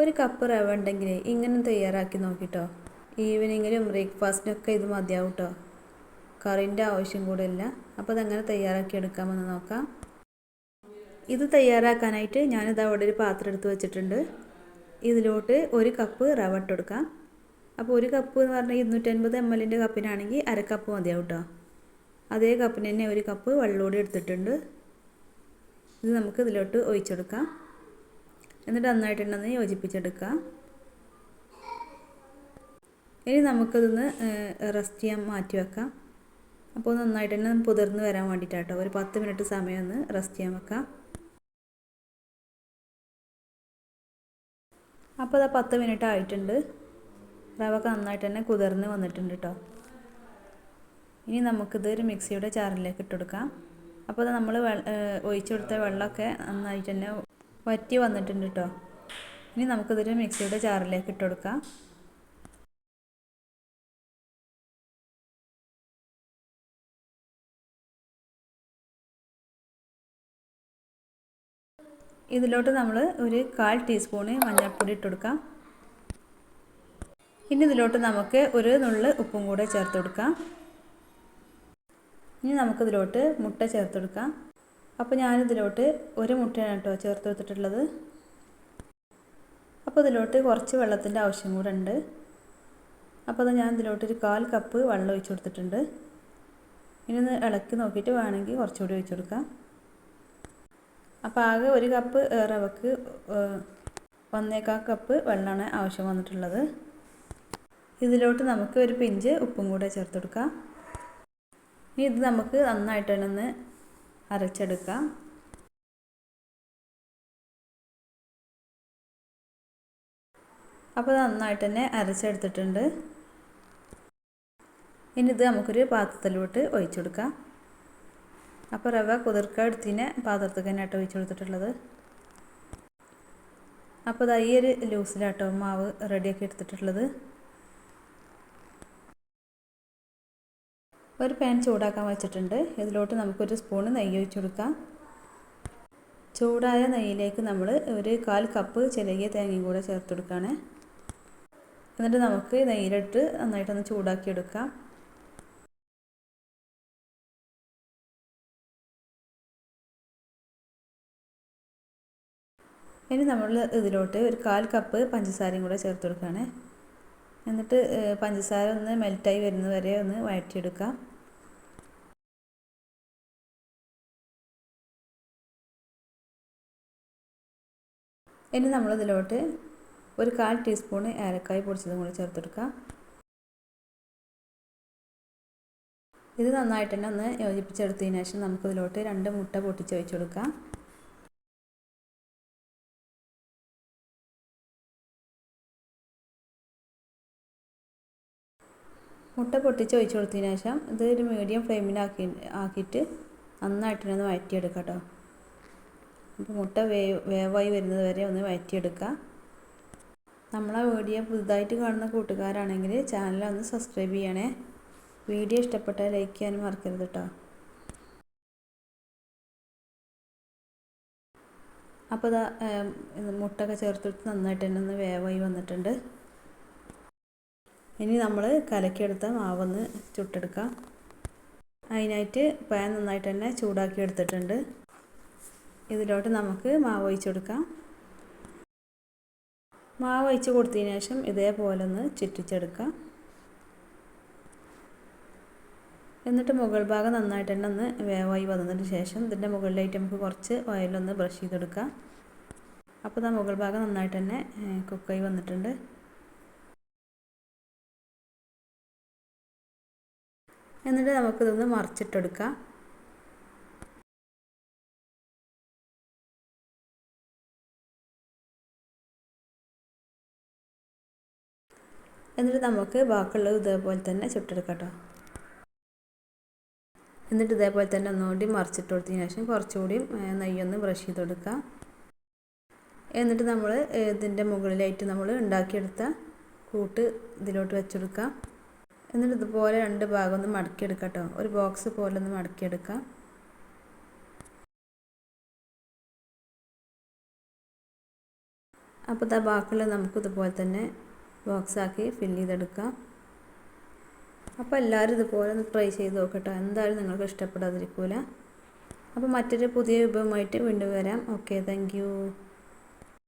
ഒരു കപ്പ് റവ ഉണ്ടെങ്കിൽ ഇങ്ങനെ തയ്യാറാക്കി നോക്കിട്ടോ. ഈവനിങ്ങിലും ബ്രേക്ക്ഫാസ്റ്റിനൊക്കെ ഇത് മതിയാവും കേട്ടോ കറിന്റെ ആവശ്യം കൂടെ ഇല്ല അപ്പോൾ അതങ്ങനെ തയ്യാറാക്കി എടുക്കാമെന്ന് നോക്കാം. ഇത് തയ്യാറാക്കാനായിട്ട് ഞാനിത് അവിടെ ഒരു പാത്രം എടുത്ത് വെച്ചിട്ടുണ്ട്. ഇതിലോട്ട് ഒരു കപ്പ് റവ ഇട്ട് കൊടുക്കാം. അപ്പോൾ ഒരു കപ്പ് എന്ന് പറഞ്ഞാൽ ഇരുന്നൂറ്റൻപത് എം എല്ലിന്റെ കപ്പിനാണെങ്കിൽ അര കപ്പ് മതിയാവും കേട്ടോ അതേ കപ്പിന് തന്നെ ഒരു കപ്പ് വെള്ളമൂടി എടുത്തിട്ടുണ്ട്. ഇത് നമുക്ക് ഇതിലോട്ട് ഒഴിച്ചെടുക്കാം. എന്നിട്ട് നന്നായിട്ടുണ്ടെന്ന് യോജിപ്പിച്ചെടുക്കുക. ഇനി നമുക്കതൊന്ന് റെസ്റ്റ് ചെയ്യാൻ മാറ്റി വെക്കാം. അപ്പോൾ നന്നായിട്ട് തന്നെ പുതിർന്ന് വരാൻ വേണ്ടിയിട്ടാട്ടോ. ഒരു പത്ത് മിനിറ്റ് സമയം ഒന്ന് റെസ്റ്റ് ചെയ്യാൻ വെക്കാം. അപ്പോൾ അതാ പത്ത് മിനിറ്റ് ആയിട്ടുണ്ട്. റവൊക്കെ നന്നായിട്ട് തന്നെ കുതിർന്ന് വന്നിട്ടുണ്ട് കേട്ടോ ഇനി നമുക്കിത് ഒരു മിക്സിയുടെ ചാറിലേക്ക് ഇട്ടെടുക്കാം അപ്പോൾ അത് നമ്മൾ ഒഴിച്ചു കൊടുത്ത വെള്ളമൊക്കെ നന്നായിട്ട് തന്നെ വറ്റി വന്നിട്ടുണ്ട് കേട്ടോ ഇനി നമുക്കിതൊരു മിക്സിയുടെ ചാറിലേക്ക് കൊടുക്കാം. ഇതിലോട്ട് നമ്മൾ ഒരു കാൽ ടീസ്പൂണ് മഞ്ഞൾപ്പൊടി ഇട്ട് കൊടുക്കാം. ഇനി ഇതിലോട്ട് നമുക്ക് ഒരു നുള്ള് ഉപ്പും കൂടെ ചേർത്ത് കൊടുക്കാം. ഇനി നമുക്കിതിലോട്ട് മുട്ട ചേർത്ത് കൊടുക്കാം. അപ്പോൾ ഞാനിതിലോട്ട് ഒരു മുട്ടയാണ് കേട്ടോ ചേർത്ത് വെച്ചിട്ടുള്ളത് അപ്പോൾ ഇതിലോട്ട് കുറച്ച് വെള്ളത്തിന്റെ ആവശ്യം കൂടെ ഉണ്ട്. അപ്പോൾ അത് ഞാൻ ഇതിലോട്ട് ഒരു കാൽ കപ്പ് വെള്ളം ഒഴിച്ചു കൊടുത്തിട്ടുണ്ട്. ഇനി ഒന്ന് ഇളക്കി നോക്കിയിട്ട് വേണമെങ്കിൽ കുറച്ചുകൂടി ഒഴിച്ചു കൊടുക്കാം. അപ്പോൾ ആകെ ഒരു കപ്പ് റവക്ക് ഒന്നേക്കാൽ കപ്പ് വെള്ളമാണ് ആവശ്യം വന്നിട്ടുള്ളത്. ഇതിലോട്ട് നമുക്ക് ഒരു പിഞ്ച് ഉപ്പും കൂടെ ചേർത്ത് കൊടുക്കാം. ഇനി ഇത് നമുക്ക് നന്നായിട്ട് ഒന്ന് അരച്ചെടുക്കാം. അപ്പോൾ നന്നായിട്ട് തന്നെ അരച്ചെടുത്തിട്ടുണ്ട്. ഇനി ഇത് നമുക്കൊരു പാത്രത്തിലോട്ട് ഒഴിച്ചു കൊടുക്കാം അപ്പോൾ റവ കുതിർക്ക എടുത്തതിനെ പാത്രത്തിൽ തന്നെയാട്ടോ ഒഴിച്ചു കൊടുത്തിട്ടുള്ളത് അപ്പോൾ ഇതാ ഈ ഒരു ലൂസിലാട്ടോ മാവ് റെഡിയാക്കി എടുത്തിട്ടുള്ളത്. ഒരു പാൻ ചൂടാക്കാൻ വെച്ചിട്ടുണ്ട്. ഇതിലോട്ട് നമുക്കൊരു സ്പൂണ് നെയ്യ് ഒഴിച്ചു കൊടുക്കാം. ചൂടായ നെയ്യിലേക്ക് നമ്മൾ ഒരു കാൽ കപ്പ് ചിലകിയ തേങ്ങയും കൂടെ ചേർത്ത് കൊടുക്കുകയാണ് എന്നിട്ട് നമുക്ക് നെയ്യിലിട്ട് നന്നായിട്ടൊന്ന് ചൂടാക്കി എടുക്കാം. ഇനി നമ്മൾ ഇതിലോട്ട് ഒരു കാൽ കപ്പ് പഞ്ചസാരയും കൂടെ ചേർത്ത് കൊടുക്കുകയാണ് എന്നിട്ട് പഞ്ചസാര ഒന്ന് മെൽറ്റായി വരുന്നത് വരെ ഒന്ന് വഴറ്റിയെടുക്കാം. ഇനി നമ്മളിതിലോട്ട് ഒരു കാൽ ടീസ്പൂൺ ഏലക്കായ് പൊടിച്ചതും കൂടി ചേർത്തെടുക്കാം ഇത് നന്നായിട്ട് തന്നെ ഒന്ന് യോജിപ്പിച്ചെടുത്തതിന് ശേഷം നമുക്കിതിലോട്ട് രണ്ട് മുട്ട പൊട്ടിച്ച് വെച്ച് കൊടുക്കാം. മുട്ട പൊട്ടിച്ച് ഒഴിച്ച് കൊടുത്തതിന് ശേഷം ഇത് ഒരു മീഡിയം ഫ്ലെയിമിലാക്കി ആക്കിയിട്ട് നന്നായിട്ട് ഒന്ന് വഴറ്റിയെടുക്കാം കേട്ടോ. അപ്പോൾ മുട്ട വേ വേവായി വരുന്നത് വരെ ഒന്ന് വഴറ്റിയെടുക്കുക നമ്മളെ വീഡിയോ പുതുതായിട്ട് കാണുന്ന കൂട്ടുകാരാണെങ്കിൽ ചാനൽ ഒന്ന് സബ്സ്ക്രൈബ് ചെയ്യണേ. വീഡിയോ ഇഷ്ടപ്പെട്ടാൽ ലൈക്ക് ചെയ്യാനും മറക്കരുത് കേട്ടോ. അപ്പോൾ ഇതാ മുട്ടൊക്കെ ചേർത്തെടുത്ത് നന്നായിട്ട് തന്നെ ഒന്ന് വേവായി വന്നിട്ടുണ്ട്. ഇനി നമ്മൾ കലക്കിയെടുത്ത മാവൊന്ന് ചുട്ടെടുക്കാം. അതിനായിട്ട് പാൻ നന്നായിട്ട് തന്നെ ചൂടാക്കി എടുത്തിട്ടുണ്ട്. ഇതിലോട്ട് നമുക്ക് മാവ് ഒഴിച്ച് കൊടുക്കാം മാവ് ഒഴിച്ച് കൊടുത്തതിന് ശേഷം ഇതേപോലെ ഒന്ന് ചുറ്റിച്ചെടുക്കാം. എന്നിട്ട് മുകൾ ഭാഗം നന്നായിട്ട് തന്നെ ഒന്ന് വേവായി വന്നതിന് ശേഷം ഇതിന്റെ മുകളിലായിട്ട് നമുക്ക് കുറച്ച് ഓയിലൊന്ന് ബ്രഷ് ചെയ്തെടുക്കാം. അപ്പോൾ ആ മുകൾ ഭാഗം നന്നായിട്ട് തന്നെ കുക്കായി വന്നിട്ടുണ്ട്. എന്നിട്ട് നമുക്കിതൊന്ന് മറിച്ചിട്ടെടുക്കാം. എന്നിട്ട് നമുക്ക് ബാക്കിയുള്ളത് ഇതേപോലെ തന്നെ ചുട്ടെടുക്കാം എന്നിട്ട് ഇതേപോലെ തന്നെ ഒന്നുകൂടി മറിച്ചിട്ട് കൊടുത്തതിന് ശേഷം കുറച്ചുകൂടി നെയ്യൊന്ന് ബ്രഷ് ചെയ്ത് കൊടുക്കുക എന്നിട്ട് നമ്മൾ ഇതിന്റെ മുകളിലായിട്ട് നമ്മൾ ഉണ്ടാക്കിയെടുത്ത കൂട്ട് ഇതിലോട്ട് വെച്ചെടുക്കാം എന്നിട്ട് ഇതുപോലെ രണ്ട് ഭാഗം ഒന്ന് മടക്കിയെടുക്കാം ഒരു ബോക്സ് പോലെ ഒന്ന് മടക്കിയെടുക്കാം. അപ്പോൾ ഇതാ ബാക്കിയുള്ള നമുക്ക് ഇതുപോലെ തന്നെ ബോക്സാക്കി ഫില്ല് ചെയ്തെടുക്കാം. അപ്പോൾ എല്ലാവരും ഇതുപോലെ ഒന്ന് ട്രൈ ചെയ്ത് നോക്കട്ടോ. എന്തായാലും നിങ്ങൾക്ക് ഇഷ്ടപ്പെടാതിരിക്കില്ല അപ്പോൾ മറ്റൊരു പുതിയ വിഭവമായിട്ട് വീണ്ടും വരാം. Okay thank